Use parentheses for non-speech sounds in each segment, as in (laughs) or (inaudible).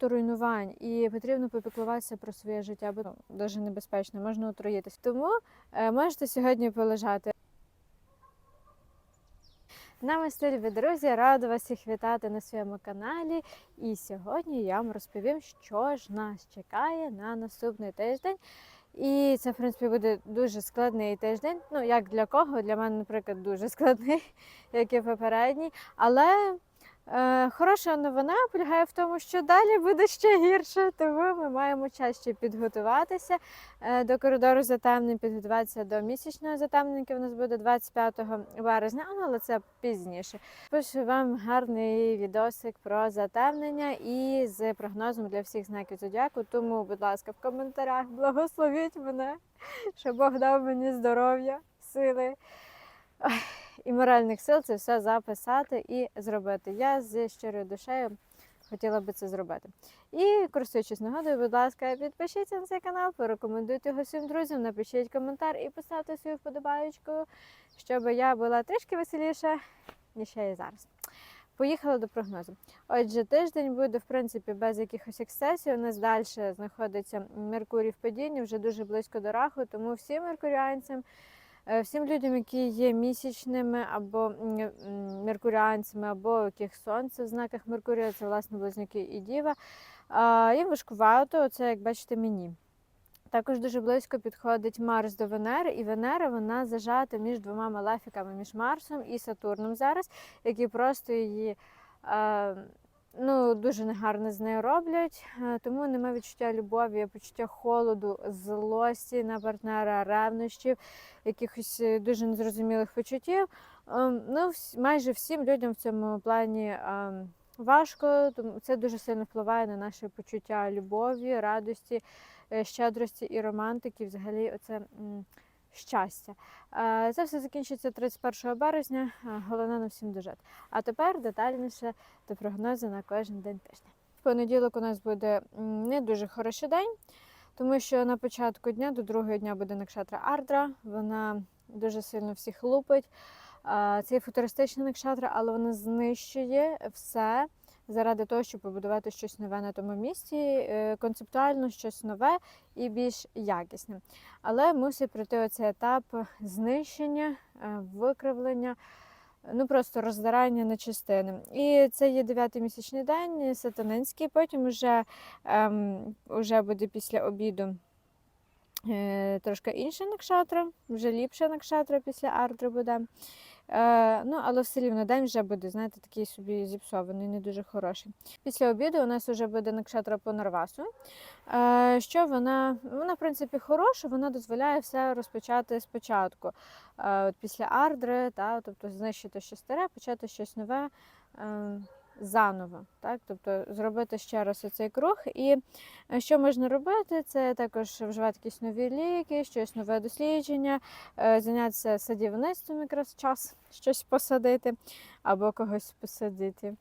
багато руйнувань, і потрібно попіклуватися про своє життя, бо ну, дуже небезпечно, можна отруїтись. Тому е, можете сьогодні полежати. Намасте, любі друзі, рада вас всіх вітати на своєму каналі. І сьогодні я вам розповім, що ж нас чекає на наступний тиждень. І це, в принципі, буде дуже складний тиждень. Ну, як для кого? Для мене, наприклад, дуже складний, (laughs) як і попередній. Але хороша новина полягає в тому, що далі буде ще гірше, тому ми маємо час ще підготуватися е, до коридору затемнень, підготуватися до місячного затемнення, яке в нас буде 25 березня, ну, але це пізніше. Пишу вам гарний відосик про затемнення і з прогнозом для всіх знаків зодіаку. Тому, будь ласка, в коментарях благословіть мене, щоб Бог дав мені здоров'я, сили. Ой, І моральних сил це все записати і зробити. Я з щирою душею хотіла би це зробити. І користуючись нагодою, будь ласка, підпишіться на цей канал, порекомендуйте його всім друзям, напишіть коментар і поставте свою вподобаючку, щоб я була трішки веселіша, ніж я є зараз. Поїхала до прогнозу. Отже, тиждень буде, в принципі, без якихось ексцесів. У нас далі знаходиться Меркурій в падінні, вже дуже близько до раху, тому всім меркуріанцям, всім людям, які є місячними або м, меркуріанцями, або яких сонце в знаках Меркурія, це власне близнюки і діва. Їм важкувато, це як бачите мені. Також дуже близько підходить Марс до Венери, і Венера вона зажата між двома малефіками, між Марсом і Сатурном зараз, які просто її е, ну, дуже негарно з нею роблять. Е, Тому немає відчуття любові, почуття холоду, злості на партнера, ревнощів, якихось е, дуже незрозумілих почуттів. Ем, Ну, майже всім людям в цьому плані. ем, Важко, тому це дуже сильно впливає на наше почуття любові, радості, е, щедрості і романтики, взагалі, оце щастя. Е, Це все закінчиться 31 березня. е, Головне на всім дожити. А тепер детальніше до прогнозу на кожен день тижня. В понеділок у нас буде не дуже хороший день, тому що на початку дня до другого дня буде накшатра Ардра. Вона дуже сильно всіх лупить. Е, Це футуристична накшатра, але вона знищує все заради того, щоб побудувати щось нове на тому місці, е, концептуально щось нове і більш якісне. Але мусить пройти оцей етап знищення, е, викривлення, ну просто роздирання на частини. І це є дев'ятий місячний день, сатанинський. Потім вже, ем, вже буде після обіду. Е, Трошки інша накшатра, вже ліпша накшатра після ардри буде. Е, ну, але все рівно день вже буде, знаєте, такий собі зіпсований, не дуже хороший. Після обіду у нас вже буде накшатра по Нарвасу. Е, що вона, вона, в принципі, хороша, вона дозволяє все розпочати спочатку. От після ардри, та, тобто знищити щось старе, почати щось нове. Заново, так, тобто зробити ще раз оцей круг. І е, що можна робити? Це також вживати якісь нові ліки, щось нове дослідження, е, зайнятися садівництвом якраз час щось посадити або когось посадити.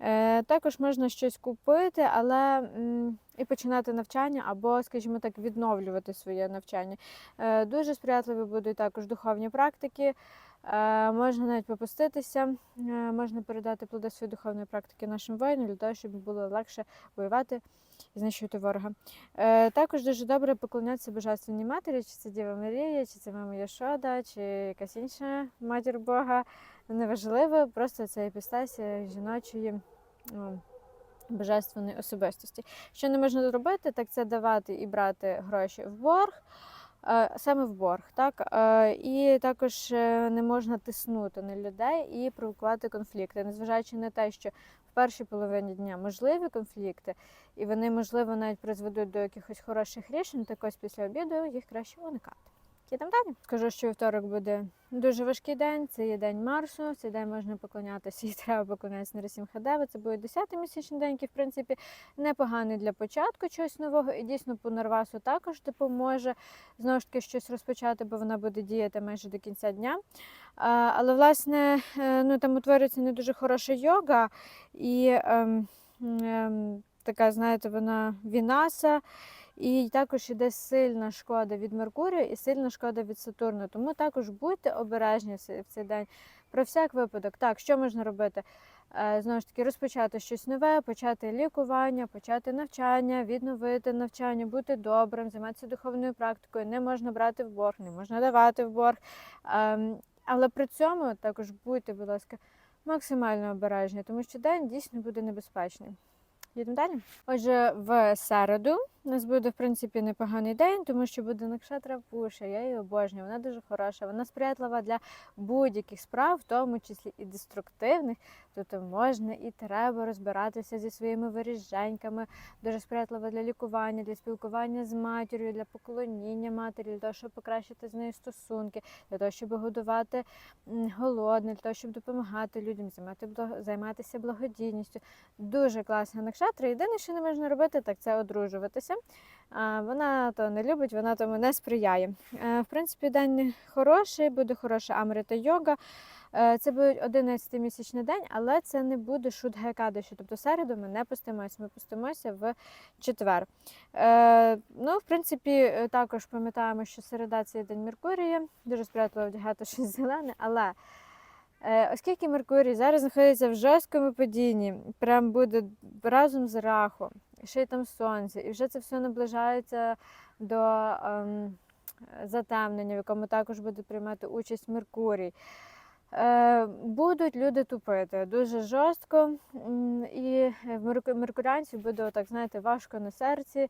Е, Також можна щось купити, але і починати навчання, або, скажімо так, відновлювати своє навчання. Дуже сприятливі будуть також духовні практики. Е, Можна навіть попуститися, е, можна передати плоди своєї духовної практики нашим воїнам для того, щоб було легше воювати і знищувати ворога. Е, Також дуже добре поклонятися Божественній матері, чи це Діва Марія, чи це мама Яшода, чи якась інша матір Бога. Неважливо, просто це епістасія жіночої. ну, Божественної особистості. Що не можна зробити, так це давати і брати гроші в борг, саме в борг, так? Е, І також е, не можна тиснути на людей і провокувати конфлікти, незважаючи на те, що в першій половині дня можливі конфлікти, і вони, можливо, навіть призведуть до якихось хороших рішень, так ось після обіду їх краще уникати. Їдемо далі. Скажу, що вівторок буде дуже важкий день. Це є день Марсу. Цей день можна поклонятися (laughs) і треба поклонятися Нарисім Хадева. Це буде 10-й місячний день, який, в принципі, непоганий для початку чогось нового. І дійсно по Нарвасу також допоможе знову ж таки щось розпочати, бо вона буде діяти майже до кінця дня. Але, власне, е, ну, там утворюється не дуже хороша йога і ем, ем, така, знаєте, вона вінаса. І також іде сильна шкода від Меркурія і сильна шкода від Сатурну. Тому також будьте обережні в цей- день. Про всяк випадок, так, що можна робити? Е, Знову ж таки, розпочати щось нове, почати лікування, почати навчання, відновити навчання, бути добрим, займатися духовною практикою. Не можна брати в борг, не можна давати в борг. Ем, Але при цьому також будьте, будь ласка, максимально обережні, тому що день дійсно буде небезпечний. Їдемо далі. Отже, в середу у нас буде, в принципі, непоганий день, тому що буде Накшатра Пуша, я її обожнюю, вона дуже хороша, вона сприятлива для будь-яких справ, в тому числі і деструктивних. Тобто можна і треба розбиратися зі своїми виріженьками, дуже сприятлива для лікування, для спілкування з матір'ю, для поклоніння матері, для того, щоб покращити з нею стосунки, для того, щоб годувати м, голодних, для того, щоб допомагати людям, займатися благодійністю. Дуже класна накшатра. Єдине, що не можна робити, так це одружуватися. А, Вона то не любить, вона тому не сприяє. Е, В принципі, день хороший, буде хороша амрита йога. Е, Це буде 11-місячний день, але це не буде шудгекадиші. Тобто середу ми не постимося, ми постимося в четвер. Е, ну, в принципі, також пам'ятаємо, що середа це день Меркурія, дуже сприятливо вдягати щось зелене, але оскільки Меркурій зараз знаходиться в жорсткому падінні, прям буде разом з рахом, і ще й там сонце, і вже це все наближається до ем, затемнення, в якому також буде приймати участь Меркурій. Е, Будуть люди тупити дуже жорстко, і в мерку- меркуріанців буде, так знаєте, важко на серці,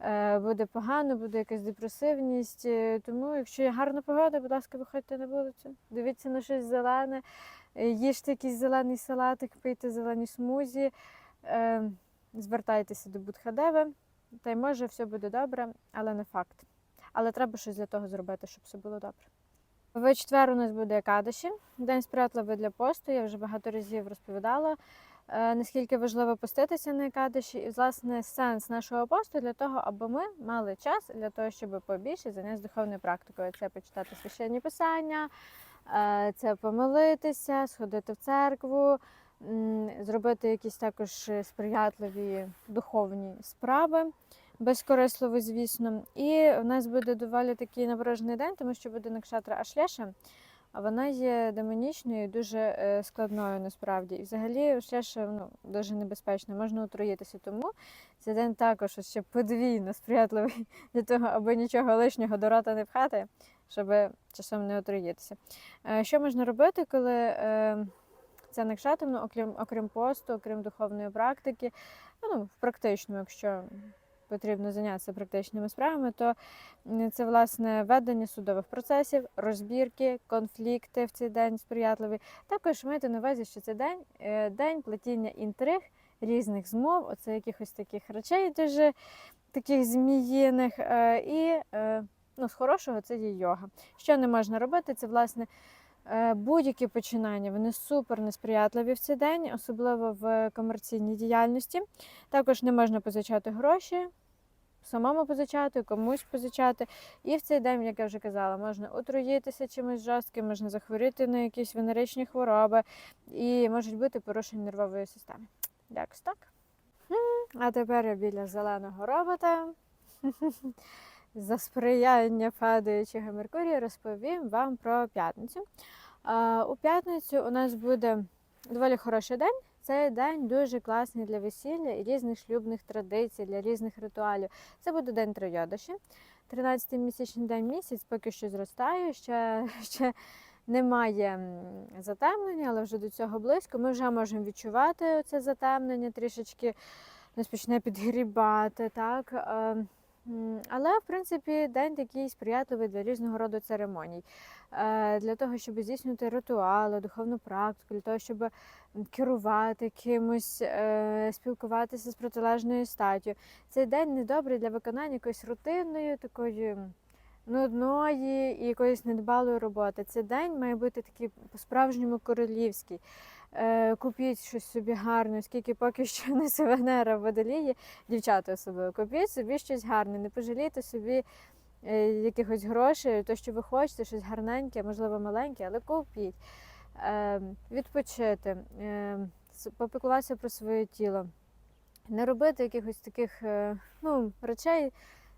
е, буде погано, буде якась депресивність. Е, Тому, якщо є гарна погода, будь ласка, виходьте на вулицю, дивіться на щось зелене, е, їжте якийсь зелений салатик, пийте зелені смузі, звертайтеся до Будхадеви, та й може все буде добре, але не факт. Але треба щось для того зробити, щоб все було добре. В четвер у нас буде Екадаші, день сприятливий для посту. Я вже багато разів розповідала, е, наскільки важливо поститися на Екадаші. І, власне, сенс нашого посту для того, аби ми мали час для того, щоб побільше зайнятися духовною практикою. Це почитати священні писання, е, це помолитися, сходити в церкву, зробити якісь також сприятливі духовні справи безкорисливо, звісно. І у нас буде доволі такий напружений день, тому що буде накшатра Ашлеша, а вона є демонічною дуже е, складною насправді. І взагалі Ашлеша ну, дуже небезпечна, можна отруїтися. Тому цей день також ще подвійно сприятливий (laughs) для того, аби нічого лишнього до рота не пхати, щоб часом не отруїтися. Е, Що можна робити, коли е, це накшатра, ну, окрім, окрім посту, окрім духовної практики, ну, в практичному, якщо потрібно зайнятися практичними справами, то це власне ведення судових процесів, розбірки, конфлікти в цей день сприятливі. Також майте на увазі, що це день, е, день плетіння інтриг, різних змов, оце якихось таких речей, дуже таких зміїних. е, І е, ну, з хорошого це є йога. Що не можна робити, це власне. Е, Будь-які починання вони супер несприятливі в цей день, особливо в комерційній діяльності. Також не можна позичати гроші, самому позичати, комусь позичати. І в цей день, як я вже казала, можна отруїтися чимось жорстким, можна захворіти на якісь венеричні хвороби і можуть бути порушення нервової системи. Якось так. А тепер я біля зеленого робота. (laughs) За сприяння падаючого Меркурія розповім вам про п'ятницю. У п'ятницю у нас буде доволі хороший день. Цей день дуже класний для весілля і різних шлюбних традицій, для різних ритуалів. Це буде день Троєдоші. 13-й місячний день місяць поки що зростає, ще, (laughs) ще немає затемнення, але вже до цього близько. Ми вже можемо відчувати це затемнення, трішечки нас почне (laughs) підгрібати. Так? Але, в принципі, день такий сприятливий для різного роду церемоній. Е, Для того, щоб здійснювати ритуали, духовну практику, для того, щоб керувати кимось, е, спілкуватися з протилежною статтю. Цей день недобрий для виконання якоїсь рутинної, такої нудної і якоїсь недбалої роботи. Цей день має бути такий по-справжньому королівський. Е, Купіть щось собі гарне, оскільки поки що не Венера в водолії, дівчата особливо, купіть собі щось гарне, не пожалійте собі е, якихось грошей, то, що ви хочете, щось гарненьке, можливо, маленьке, але купіть. Е, Відпочити, попіклуватися про своє тіло, не робити якихось таких ну, речей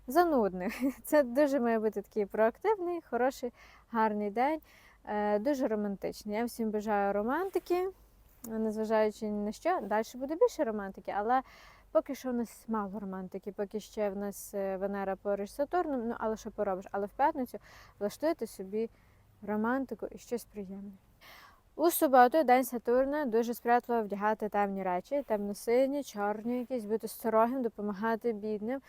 занудних. (laughs) Це дуже має бути такий проактивний, хороший, гарний день. Дуже романтичний. Я всім бажаю романтики, незважаючи на що. Далі буде більше романтики, але поки що в нас мало романтики, поки ще в нас е, Венера поруч з Сатурном, ну але що поробиш? Але в п'ятницю влаштуйте собі романтику і щось приємне. У суботу, день Сатурна, дуже сприятливо вдягати темні речі, темно-сині, чорні, якісь бути строгим, допомагати бідним,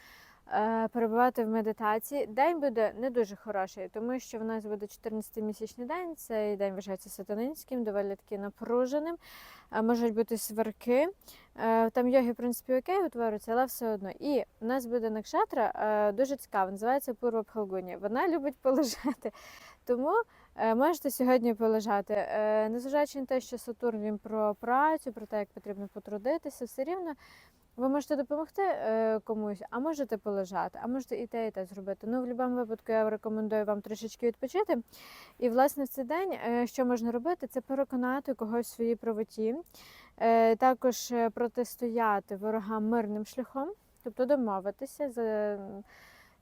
перебувати в медитації. День буде не дуже хороший, тому що в нас буде 14-місячний день. Цей день вважається сатанинським, доволі таки напруженим. Е, Можуть бути сварки. Е, Там йоги, в принципі, окей, утворюються, але все одно. І у нас буде накшатра е, дуже цікава, називається Пурва Пхалгуні. Вона любить полежати. Тому е, можете сьогодні полежати. Е, Незважаючи на те, що Сатурн він про працю, про те, як потрібно потрудитися, все рівно ви можете допомогти е, комусь, а можете полежати, а можете і те, і те зробити. Ну, в будь-якому випадку я рекомендую вам трішечки відпочити. І, власне, в цей день, е, що можна робити, це переконати когось в своїй правоті, Е, також е, протистояти ворогам мирним шляхом, тобто домовитися за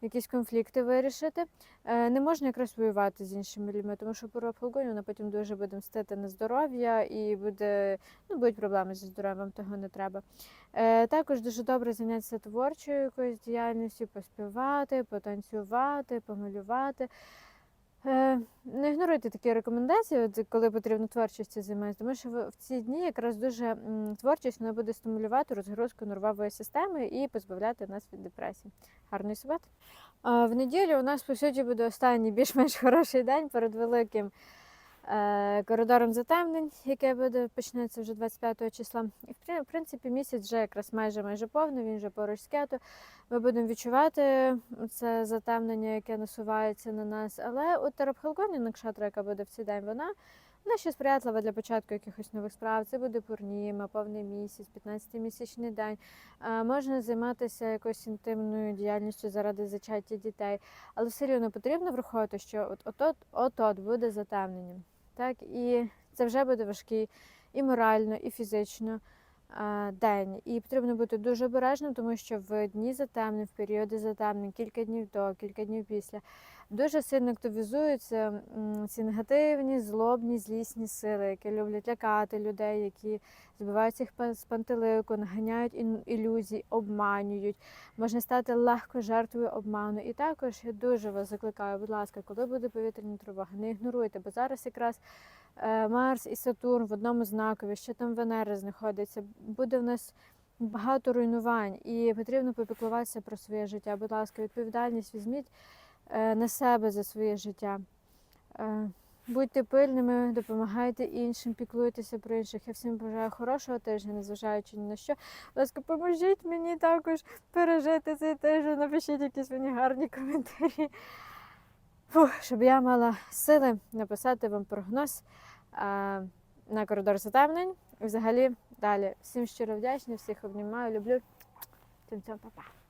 якісь конфлікти вирішити. Е, Не можна якраз воювати з іншими людьми, тому що пороб вогонь, вона потім дуже буде мстити на здоров'я і буде, ну, будуть проблеми зі здоров'ям, того не треба. Е, Також дуже добре зайнятися творчою якоюсь діяльністю, поспівати, потанцювати, помалювати. Е, Не ігноруйте такі рекомендації, коли потрібно творчістю займатися, тому що в ці дні якраз дуже творчість вона буде стимулювати розгрузку нервової системи і позбавляти нас від депресії. Гарної суботи! В неділю у нас по суті буде останній більш-менш (laughs) хороший день перед великим е, коридором затемнень, яке буде почнеться вже 25 числа. І в при- принципі місяць вже якраз майже майже повний, він вже поруч з кету. Ми будемо відчувати це затемнення, яке насувається на нас. Але у Терапхалгоні Накшатра, яка буде в цей день, вона. Вона ще сприятлива для початку якихось нових справ. Це буде пурніма, повний місяць, 15-місячний день. Е, Можна займатися якоюсь інтимною діяльністю заради зачаття дітей, але все рівно потрібно враховувати, що от от от буде затемнення. Так, і це вже буде важкий і морально, і фізично день. І потрібно бути дуже обережним, тому що в дні затемнень, в періоди затемнень, кілька днів до, кілька днів після, дуже сильно активізуються ці негативні, злобні, злісні сили, які люблять лякати людей, які збивають їх з пантелику, наганяють ілюзій, обманюють. Можна стати легко жертвою обману. І також я дуже вас закликаю, будь ласка, коли буде повітряна тривога, не ігноруйте, бо зараз якраз е, Марс і Сатурн в одному знакові, ще там Венера знаходиться. Буде в нас багато руйнувань, і потрібно попіклуватися про своє життя. Будь ласка, відповідальність візьміть на себе за своє життя. Е, Будьте пильними, допомагайте іншим, піклуйтеся про інших. Я всім бажаю хорошого тижня, незважаючи ні на що. Будь ласка, поможіть мені також пережити цей тиждень. Напишіть якісь мені гарні коментарі. Фух, щоб я мала сили написати вам прогноз е, на коридор затемнень. Взагалі далі. Всім щиро вдячна, всіх обнімаю, люблю. Цим-цям, па-па.